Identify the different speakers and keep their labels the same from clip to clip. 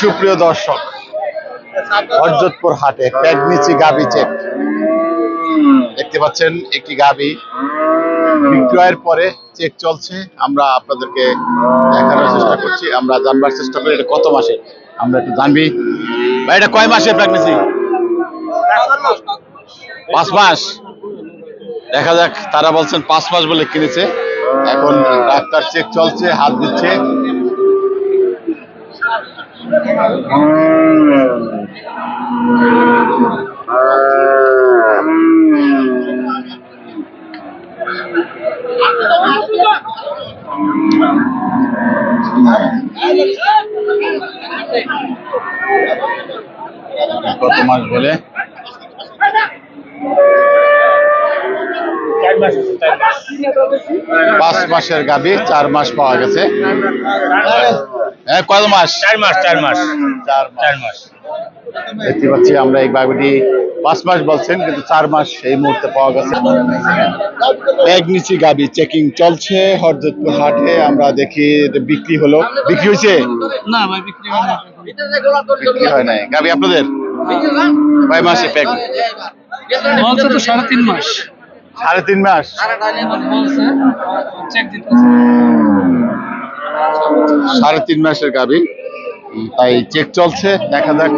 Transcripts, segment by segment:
Speaker 1: সুপ্রিয় দর্শক হরজতপুর হাটে প্যাগনিচি গাবি চেক দেখতে পাচ্ছেন, একটি গাবি। বিক্রয়ের পরে চেক চলছে। আমরা আপনাদেরকে দেখানোর চেষ্টা করছি। আমরা জানবার চেষ্টা করি, এটা কত মাসে? আমরা একটু জানবি। ভাই, এটা কয় মাসের প্রেগনেন্সি পাঁচ মাস। দেখা যাক, তারা বলছেন পাঁচ মাস বলে কিনেছে। এখন ডাক্তার চেক চলছে, হাত দিচ্ছে। কত মাস বলে? পাঁচ মাসের গাবি চার মাস পাওয়া গেছে। কত মাস?
Speaker 2: চার মাস চার মাস।
Speaker 1: চার মাস।
Speaker 2: চার মাস।
Speaker 1: দেখতে পাচ্ছি আমরা এই বাগুটি পাঁচ মাস বলছেন কিন্তু চার মাস এই মুহূর্তে পাওয়া গেছে। ব্যাগ নিচি গাবি চেকিং চলছে হরজতপুর হাটে আমরা দেখি এটা বিক্রি হলো। বিক্রি হয়েছে?
Speaker 2: না ভাই বিক্রি হয় না
Speaker 1: বিক্রি হয় নাই। গাবি আপনাদের? কয় মাসে প্যাক
Speaker 2: বলছে তো সাড়ে তিন মাস।
Speaker 1: সাড়ে তিন মাস।
Speaker 2: চেক দিতে
Speaker 1: সাড়ে তিন মাসের গাভী। তাই চেক চলছে, দেখা যাক।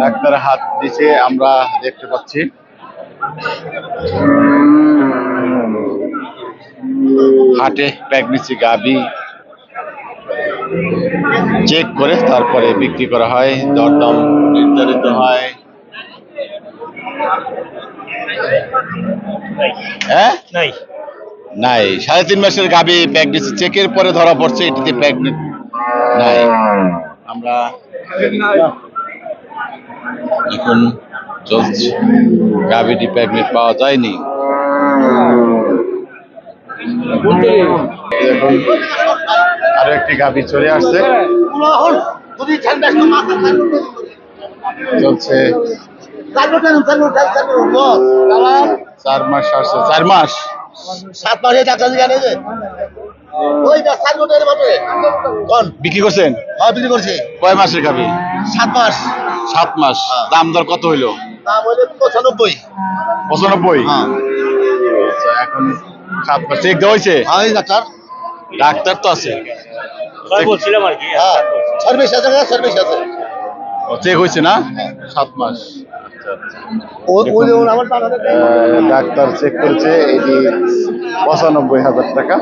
Speaker 1: ডাক্তার হাত দিছে, আমরা দেখতে পাচ্ছি। হাটে প্রেগনেন্সি গাভী। চেক করে তারপরে বিক্রি করা হয়, দরদাম নির্ধারিত হয়। হ্যাঁ?
Speaker 2: নাই।
Speaker 1: নাই। সাড়ে তিন মাসের গাবি প্রেগনেন্সি চেকের পরে ধরা পড়ছে এটিতে প্রেগনেন্ট নাই। আমরা এখন চলছে। গাবিটি প্রেগনেন্ট পাওয়া যায়নি। আরও একটি গাবি চলে আসছে। চলছে। চার মাস আসছে। চার মাস।
Speaker 3: সাত মাসে টাকা দিয়ে জানে যে ওইটা সাত মাসের মধ্যে কোন?
Speaker 1: বিক্রি করছেন?
Speaker 3: হ্যাঁ বিক্রি করছে।
Speaker 1: কয় মাসের গাবি
Speaker 3: সাত মাস।
Speaker 1: সাত মাস। দাম দর কত হইল?
Speaker 3: দাম হইলে পঁচানব্বই।
Speaker 1: পঁচানব্বই?
Speaker 3: হ্যাঁ।
Speaker 1: আচ্ছা, এখন সাত মাস। চেক দেওয়া হয়েছে?
Speaker 3: হ্যাঁ ডাক্তার।
Speaker 1: ডাক্তার তো আছে।
Speaker 2: বলছিলাম আর কি।
Speaker 3: হ্যাঁ সার্ভিস আছে সার্ভিস আছে
Speaker 1: চেক হয়েছে না? সাত মাস। ডাক্তার চেক করেছে এটি পঁচানব্বই হাজার টাকা।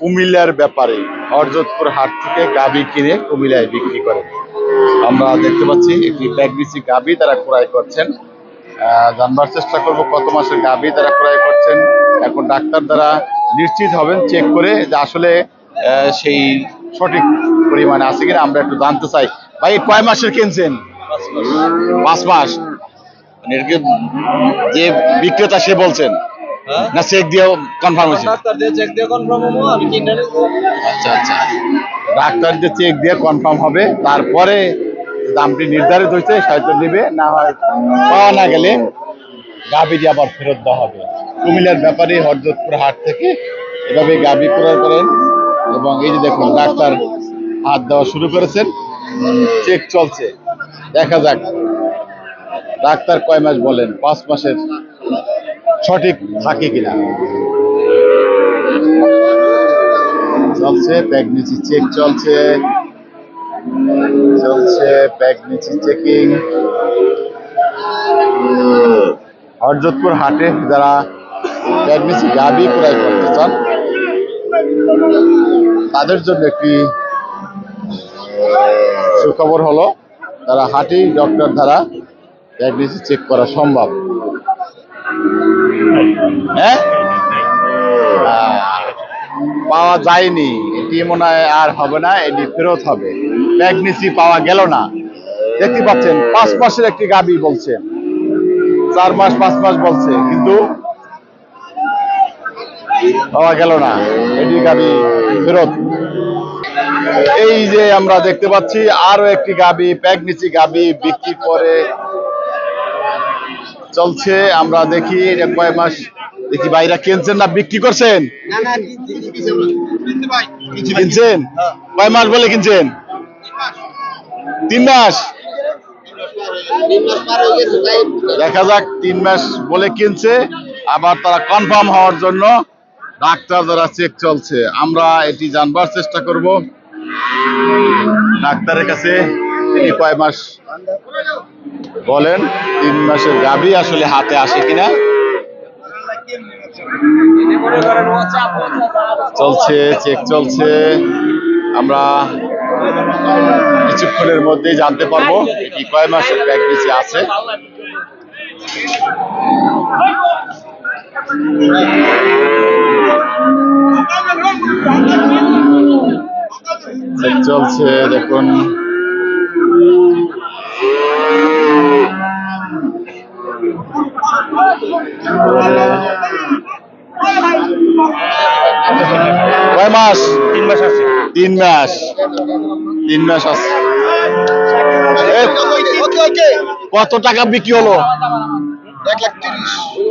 Speaker 1: কুমিল্লার ব্যাপারে হরজতপুর হাট থেকে গাবি কিনে কুমিল্লায় বিক্রি করে। আমরা দেখতে পাচ্ছি একটি প্যাগনিসি গাবি তারা ক্রয় করছেন। জানবার চেষ্টা করব কত মাসের গাবি তারা ক্রয় করছেন। এখন ডাক্তার দ্বারা নিশ্চিত হবেন চেক করে যে আসলে সেই সঠিক পরিমাণে আছে কিনা আমরা একটু জানতে চাই। ভাই কয় মাসের কিনছেন? পাঁচ মাস। মানে যে বিক্রেতা সে বলছেন? না চেক দিয়েও কনফার্ম হয়েছে?
Speaker 2: দিয়ে চেক দিয়ে কনফার্ম আমি
Speaker 1: আচ্ছা আচ্ছা। চেক দিয়ে কনফার্ম হবে তারপরে দামটি নির্ধারিত হয়েছে হয়তো নেবে না হয় পাওয়া না গেলে গাবিটি আবার ফেরত দেওয়া হবে। কুমিল্লার ব্যাপারে হরজতপুর হাট থেকে এভাবে গাবি ক্রয় করেন। এবং এই যে দেখুন, ডাক্তার হাত দেওয়া শুরু করেছেন। চেক চলছে। দেখা যাক। ডাক্তার কয় মাস বলেন? পাঁচ মাসের সঠিক থাকে কিনা? চলছে প্রেগনেন্সি চেক চলছে। চলছে প্রেগনেন্সি চেকিং। হরজতপুর হাটে যারা প্রেগনেন্সি গাবি ক্রয় করতে চান তাদের জন্য একটি সুখবর হলো, তারা হাটেই ডক্টর দ্বারা প্রেগনেন্সি চেক করা সম্ভব। হ্যাঁ? পাওয়া যায়নি। এটি মনে হয় আর হবে না, এটি ফেরত হবে। প্রেগনেন্সি পাওয়া গেল না। দেখতে পাচ্ছেন, পাঁচ মাসের একটি গাবি বলছে। চার মাস, পাঁচ মাস বলছে। কিন্তু পাওয়া গেল না। এটি গাবি ফেরত। এই যে আমরা দেখতে পাচ্ছি আরও একটি গাবি প্রেগনেন্সি গাবি বিক্রি করে চলছে। আমরা দেখি এটা কয় মাস? দেখি ভাইরা কিনছেন না বিক্রি করছেন? কিনছেন? কয় মাস বলে কিনছেন? তিন মাস। দেখা যাক তিন মাস বলে কিনছে। আবার তারা কনফার্ম হওয়ার জন্য ডাক্তার দ্বারা চেক চলছে। আমরা এটি জানবার চেষ্টা করব। ডাক্তারের কাছে তিনি কয় মাস বলেন, তিন মাসের গাভী আসলে হাতে আসে কিনা? চলছে চেক চলছে। আমরা কিছুক্ষণের মধ্যেই জানতে পারব এটি কয় মাসের প্রেগনেন্সি আছে। চেক চলছে দেখুন। কয় মাস?
Speaker 2: তিন মাস আছে।
Speaker 1: তিন মাস। তিন মাস আছে। কত টাকা বিক্রি হলো?
Speaker 3: এক লাখ তিরিশ।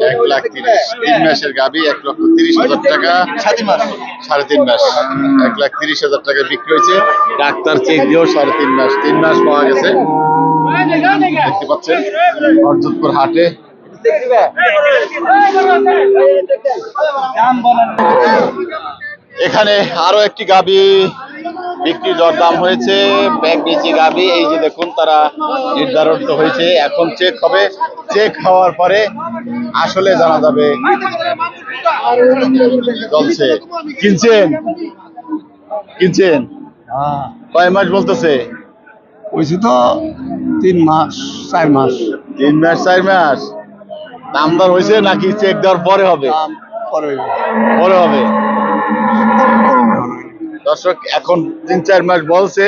Speaker 1: এক লাখ তিরিশ। তিন মাসের গাবি এক লক্ষ তিরিশ হাজার টাকা।
Speaker 3: সাড়ে মাস
Speaker 1: সাড়ে তিন মাস। এক লাখ তিরিশ হাজার টাকা বিক্রি হয়েছে। ডাক্তার চেক দিয়েও সাড়ে তিন মাস। তিন মাস পাওয়া গেছে। দেখতে পাচ্ছেন অর্জুতপুর হাটে। এখানে আরও একটি গাবি বিক্রি দরদাম হয়েছে। ব্যাগ বেচি গাবি এই যে দেখুন তারা নির্ধারণ তো হয়েছে। এখন চেক হবে। চেক হওয়ার পরে আসলে জানা যাবে। চলছে। কিনছেন? কিনছেন? কয় মাস বলতেছে?
Speaker 2: ওইসে তো তিন মাস চার মাস।
Speaker 1: তিন মাস চার মাস। দাম দর হয়েছে নাকি চেক দেওয়ার পরে হবে।
Speaker 2: পরে
Speaker 1: হবে। দর্শক এখন তিন চার মাস বলছে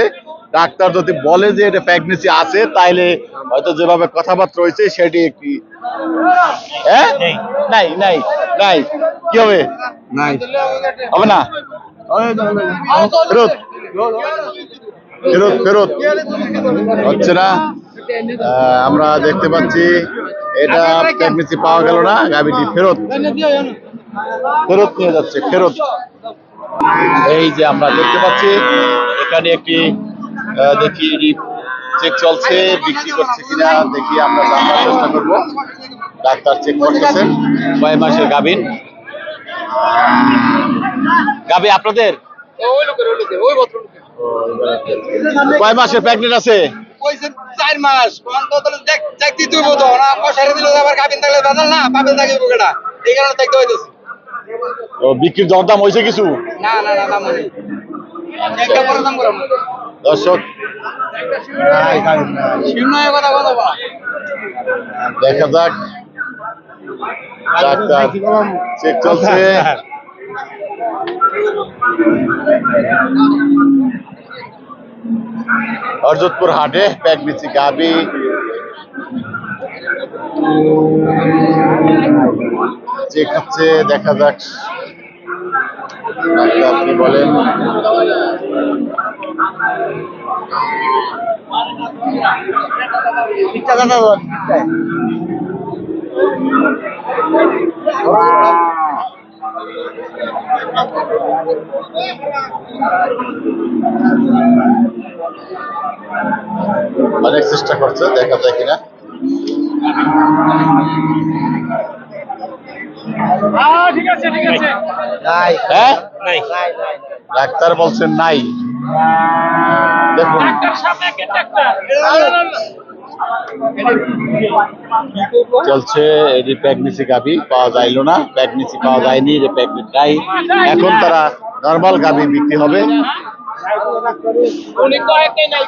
Speaker 1: ডাক্তার যদি বলে যে এটা প্রেগনেন্সি আছে তাইলে হয়তো যেভাবে কথাবার্তা রয়েছে সেটি একটি হ্যাঁ? নাই। নাই নাই কি হবে?
Speaker 2: নাই।
Speaker 1: হবে না? ফেরত। ফেরত ফেরত। হচ্ছে না? আমরা দেখতে পাচ্ছি এটা প্রেগনেন্সি পাওয়া গেল না গাভিটি ফেরত। ফেরত নিয়ে যাচ্ছে ফেরত। এই যে আমরা দেখতে পাচ্ছি এখানে একটি দেখি চেক চলছে বিক্রি করছে কিনা দেখি আমরা জানার চেষ্টা করব। ডাক্তার চেক করতেছেন কয় মাসের গাভিন গাভি আপনাদের? কয় মাসের প্রেগনেন্ট আছে?
Speaker 3: চার মাস। দেখতে তুই না? পয়সা দিল আবার গাবিন থাকলে না? পাবে থাকে এই কারণে দেখতে হইতেছে।
Speaker 1: বিক্রির দরদাম হয়েছে কিছু?
Speaker 3: না না না দাম নেই একটা বড় দাম করাম
Speaker 1: দর্শক দেখা যাক। ডাক্তার চেক চলছে। হরজতপুর হাটে প্যাক দিচ্ছি গাবি। চেক খাচ্ছে দেখা যাক। কি বলেন? অনেক চেষ্টা করছে দেখা যায় কিনা।
Speaker 2: ঠিক আছে ঠিক আছে।
Speaker 1: হ্যাঁ?
Speaker 2: নাই
Speaker 1: ডাক্তার বলছেন নাই। দেখুন। চলছে এটি প্রেগনেন্সি গাবি পাওয়া যাইলো না। প্রেগনেন্সি পাওয়া যায়নি যে প্রেগনেন্ট নাই। এখন তারা নর্মাল গাবি বিক্রি হবে।
Speaker 2: উনি কয়েকটাই নাই।